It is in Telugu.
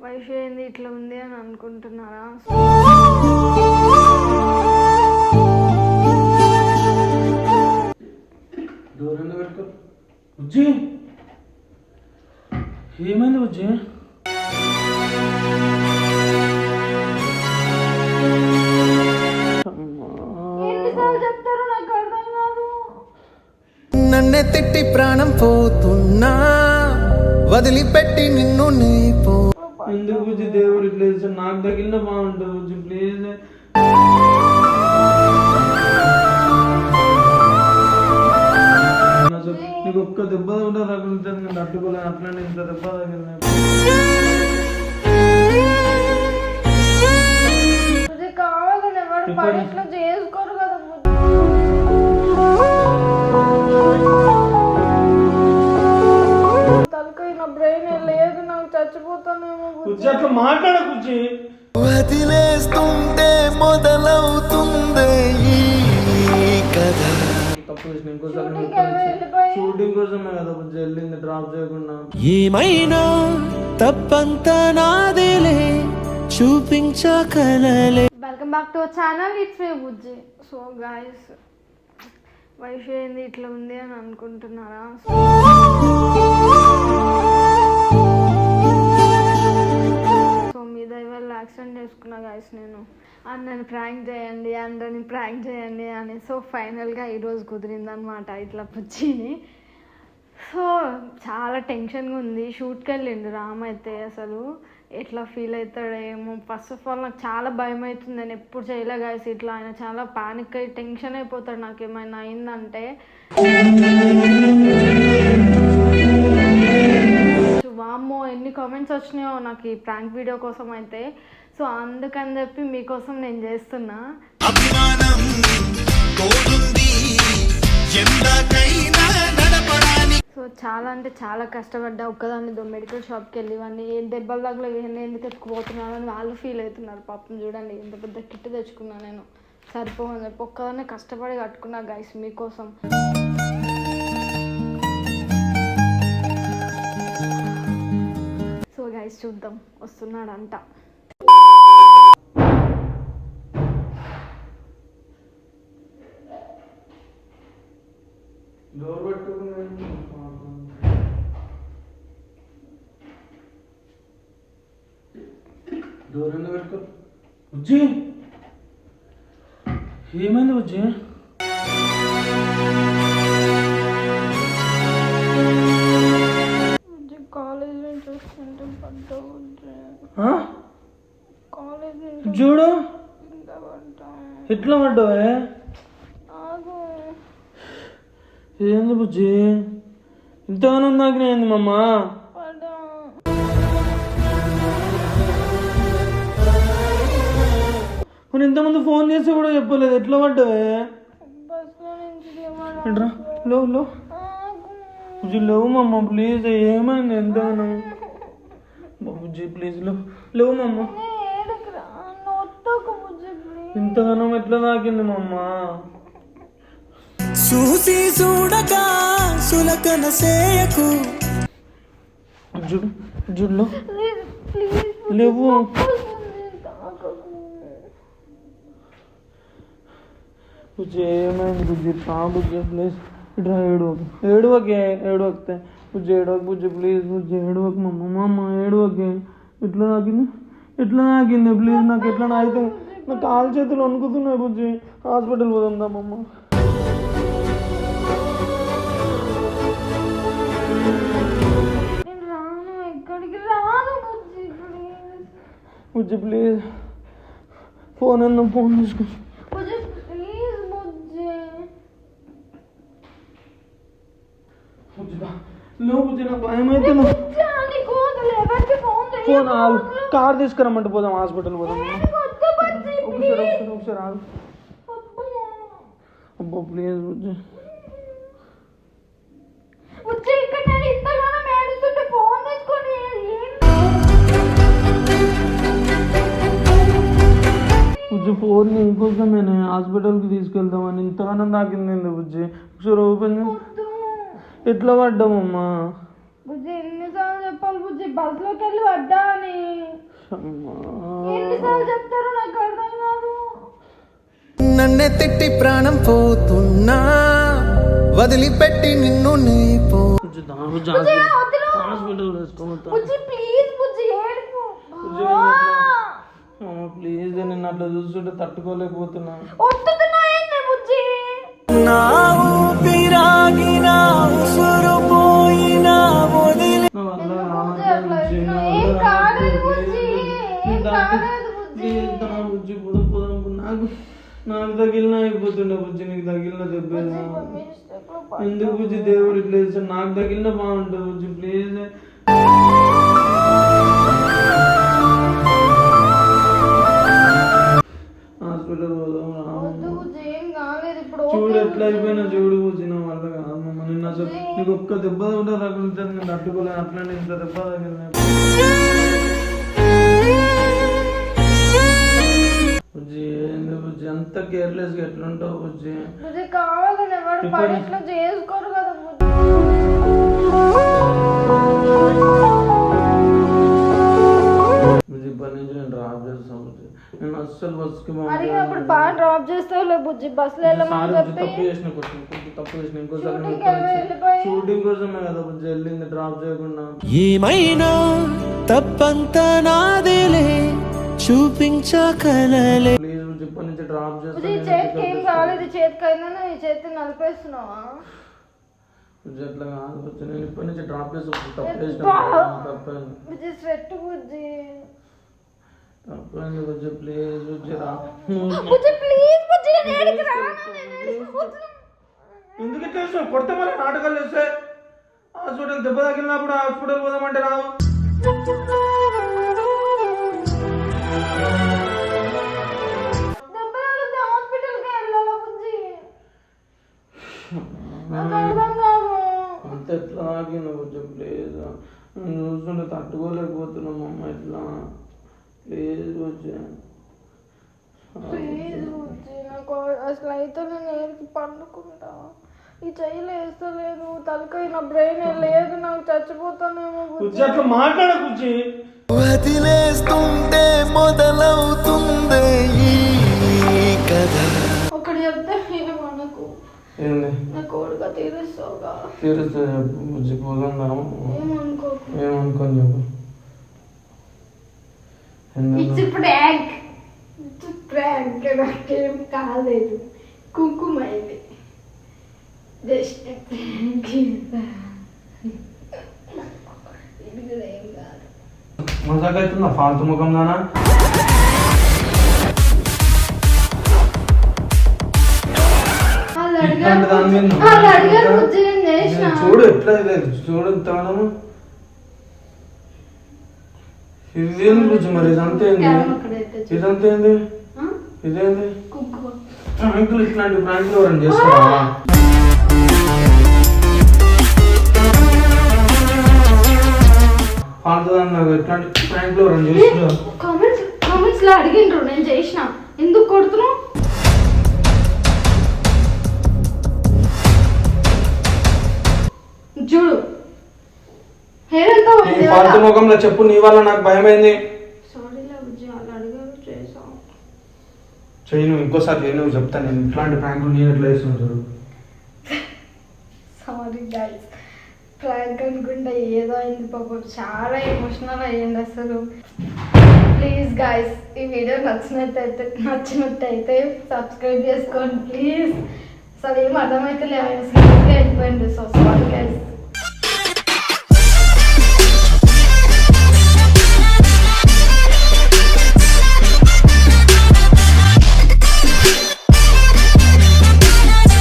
వయసు ఏంది ఇట్లా ఉంది అని అనుకుంటున్నారా? దూరంగా పెట్టుకో. బుజ్జి! ఏమైంది బుజ్జి? ఎన్నిసార్లు చెప్తారు నాకు అర్థం కాదు. నన్నే తిట్టి ప్రాణం పోతున్నా. వదిలిపెట్టి నిన్ను నీ పో ఎందుకు బుజ్జి దేవుడు ఇట్లా నాకు తగిలిన బాగుంటుంది బుజ్జి ప్లీజ్. బుజ్జి అట్లా మాట్లాడ బుజ్జి. వదిలేస్తుంటే మొదలవుతుందే ఈ కథ. తప్పు చేసిన ఇంకోసారి Shooting కి వెళ్ళిపోయి- షూటింగ్ కోసమే కదా బుజ్జి వెళ్ళింది డ్రాప్ చేయకుండా. ఏమైనా తప్పంతా నాదేలే చూపించకలలే welcome back to channel it's me Bujji. So guys వయసు ఏంది ఇట్లా ఉంది అని అనుకుంటున్నారా? గాయస్ నేను అన్నని ప్రాంక్ చేయండి అందరిని ప్రాంక్ చేయండి అని. సో ఫైనల్గా ఈరోజు కుదిరిందనమాట ఇట్లా పుచ్చిని సో చాలా టెన్షన్గా ఉంది. షూట్కి వెళ్ళిండు రామ్ అయితే అసలు. ఎట్లా ఫీల్ అవుతాడో ఏమో ఫస్ట్ ఆఫ్ ఆల్ నాకు చాలా భయం అవుతుంది. నేను ఎప్పుడు చేయలే గాయస్ ఇట్లా. ఆయన చాలా పానిక్ అయ్యి టెన్షన్ అయిపోతాడు నాకు ఏమైనా అయిందంటే. వామ్మో ఎన్ని కామెంట్స్ వచ్చినాయో నాకు ఈ ప్రాంక్ వీడియో కోసం అయితే. సో అందుకని చెప్పి మీకోసం నేను చేస్తున్నా. అభిమానం తోడుంది. ఎందాకైనా నడపడానికి సో చాలా అంటే చాలా కష్టపడ్డా ఒక్కదాన్ని దో మెడికల్ షాప్కి వెళ్ళి ఇవన్నీ ఏం దెబ్బలు తగలవు ఇవన్నీ ఎందుకు ఎత్తుకుపోతున్నాను అని వాళ్ళు ఫీల్ అవుతున్నారు. పాపం చూడండి ఇంత పెద్ద కిట్ తెచ్చుకున్నా నేను. సరిపోవని చెప్పి ఒక్కదాన్ని కష్టపడి కట్టుకున్నా గైస్ మీకోసం. సో గైస్ చూద్దాం. వస్తున్నాడంట. డోర్ పెట్టుకుని డోర్ ఎందుకు పెట్టుకో. బుజ్జి! ఏమైంది? కాలేజ్ చూడు. ఎట్లా పడ్డావే? ఏంది బుజ్జి? ఇంతగానో నాకు ఏంది మమ్మ మరి ఇంతమంది ఫోన్ చేసి కూడా చెప్పలేదు. ఎట్లా పడ్డావే? ఏంట్రా? లో లో బుజ్జి లేవు మమ్మ ప్లీజ్ ఏమైంది? ఎంతగానో బుజ్జి ప్లీజ్లో లేవు మమ్మ ఇంతగానో ఎట్లా తాకింది మమ్మ చూసి చూడక సులకన సేయకు. చూడు చూడులో ప్లీజ్ ప్లీజ్ లేవు. తాకకు బుజ్జి ఏమైంది బుజ్జి? రా బుజ్జి ప్లీజ్. ఇట్రా ఏడవకు. ఏడవకే ఏడవకే బుజ్జి ఏడవకు బుజ్జి ప్లీజ్. బుజ్జి ఏడవకు మమ్మ మమ్మ ఏడవకే. ఎట్లా తాకింది ఎట్లా తాకింది ప్లీజ్ నాకు ఎట్లా అయితే నా కాలు చేతులు వణుకుతున్నాయి బుజ్జి. హాస్పిటల్ పోదాం మమ్మ. బుజ్జి ప్లీజ్ ఫోన్ అన్న ఫోన్ తీసుకో బుజ్జి ప్లీజ్ బుజ్జి బుజ్జి బా లో బుజ్జి నాకు భయం అవుతుంది బుజ్జి నీకు అసలు ఎవరికి ఫోన్ ఫోన్ ఆగు కార్ తీసుకురమ్మంటే పోదాం హాస్పిటల్ పోదాం వద్దు బుజ్జి ఒకసారి ఒకసారి ఒకసారి ఆగు అబ్బా. అబ్బా ప్లీజ్ బుజ్జి బుజ్జి ఫోన్ నీకోసమేనే హాస్పిటల్కి తీసుకెళ్దామని ఇంతగానో తాకింది ఏంది బుజ్జి? ఒకసారి ఓపెన్ ఎట్లా పడ్డామమ్మా బుజ్జి ఎన్నిసార్లు చెప్పాలి బుజ్జి? బస్లోకి వెళ్ళి పడ్డా అని. అమ్మా. ఎన్నిసార్లు చెప్తారు నాకు అర్థం కాదు. నన్నే తిట్టి ప్రాణం పోతున్నా. వదిలిపెట్టి నిన్ను నీ పో హాస్పిటల్ ప్లీజ్ బుజ్జి ఏడుపు. నేను అట్లా చూస్తుంటే తట్టుకోలేకపోతున్నా. వస్తుందా ఏంటి బుజ్జి నా ఊపిరాగినా ఉసురు పోయినా వదిలి ఏం కాలేదు ఏం కాలేదు పోదాం పోదాం నాకు నాకు తగిలిన అయిపోతుండే బుజ్జి నీకు తగిలిన దెబ్బేనా ఎందుకు బుజ్జి దేవుడు ఇట్లా? నాకు తగిలిన బాగుంటుంది బుజ్జి ప్లీజ్ హాస్పిటల్ పోదాం చూడు ఎట్లా అయిపోయినా చూడు బుజ్జి నా వల్ల కాదు. మమ్మ నిన్న నీకు ఒక్క దెబ్బ కూడా తగులుతుంది నేను తట్టుకోలేను. అట్లనే ఇంత దెబ్బ తగిలిన బుజ్జి ఏంది బుజ్జి? అంత కేర్లెస్గా ఎట్లుంటావు బుజ్జి? బుజ్జి కావాలని ఎవరు ఇప్పుడు- పని ఇట్లా చేసుకోరు కదా. బస్కి అడిగినప్పుడు బాగా డ్రాప్ చేస్తావులే బుజ్జి. బస్సులో వెళ్ళమని చెప్పి. తప్పు చేసిన కొంచెం కొంచెం తప్పు చేసిన ఇంకోసారి షూటింగ్ కోసమే కదా బుజ్జి వెళ్ళింది డ్రాప్ చేయకుండా. ఏమైనా తప్పంతా నాదేలే చూపించకలలే ప్లీజ్ బుజ్జి ఇప్పటి నుంచి డ్రాప్ బుజ్జి చేతికి ఏం కాలేదు ఈ చేతికి అయినా ఈ చేతిని నలిపేస్తున్నావా? బుజ్జి అట్లా కాదు బుజ్జి. నేను ఇప్పటి నుంచి డ్రాప్ చేసి తప్పు చేసిన. బుజ్జి స్వెట్ బుజ్జి. తప్పైంది బుజ్జి ప్లీజ్ బుజ్జి రా. బుజ్జి ప్లీజ్ బుజ్జి నేను ఏడికి రాను నేను వెళ్ళిపోతున్నా. ఎందుకు ఇట్లా చేస్తావు కొడితే మళ్ళీ నాటకాలు చేస్తే హాస్పిటల్ దెబ్బ తగిలినప్పుడు హాస్పిటల్ పోదామంటే రావు. అంత ఎట్లా ఆగిన కొంచెం ప్లీజ్ చూస్తుంటే తట్టుకోలేకపోతున్నాం అమ్మ ఇట్లా. అసలు అయితే నేను ఏడికి పండుకుంటా. ఈ చెయ్యిలు వేస్తలేదు తలకాయ నా బ్రెయిన్ లేదు నాకు చచ్చిపోతానేమో అట్లా మాట్లాడ బుజ్జి. వదిలేస్తుంటే మొదలవుతుంది ఈ కథ. ఒకటి చెప్తే ఏమనకు నా కోడిగా తీరుస్తావుగా. తీరుస్తే చెప్పు బుజ్జి పోదాం ఏమనుకోకు? ఏమనుకొని చెప్పు. ఇట్స్ ప్రాంక్ ఇట్స్ ప్రాంక్ నాకేం కాలేదు కుంకుమ ఇది జస్ట్ ప్రాంక్ ఇది కూడా ఏం కాదు మజాక్ అవుతుందా ఫాల్తు ముఖం నానా? వాళ్ళు ఇట్లాంటి దాని మీద అడిగారు వాళ్ళు అడిగారు బుజ్జి నేను చేసిన నేను చూడు ఎట్లా ఇది చూడు తాడము ఇది మరి? ఇదంతా ఏంది. ఇదంతా ఏంది? ఇదేంది? ప్రాంకులు ఇట్లాంటి ప్రాంకులు ఎవరైనా చేస్తారా? ఫాల్తు దాన్ని ఇట్లాంటి ప్రాంకులు ఎవరైనా చేస్తారా కామెంట్స్ కామెంట్స్లో అడిగిండ్రు నేను చేసిన. ఎందుకు కొడుతున్నావు? చూడు ఈ ముఖంలో చెప్పు నీ వల్ల నాకు భయమైంది. చెయ్యి నువ్వు ఇంకోసారి చెయ్యి నువ్వు చెప్తాను నేను ఇట్లాంటి ప్రాంకులు నేను ఎట్లా చేస్తున్నాను చూడు. సారీ గైస్ ప్రాంక్ అనుకుంటే ఏదో అయింది పాపం చాలా ఎమోషనల్ అయ్యింది అసలు. ప్లీజ్ గైస్ ఈ వీడియో నచ్చినట్టయితే నచ్చినట్టయితే సబ్స్క్రైబ్ చేసుకోండి ప్లీజ్ అసలు ఏం అర్థమైతే ఆయన సీరియస్గా అయిపోయింది సో సారీ గైస్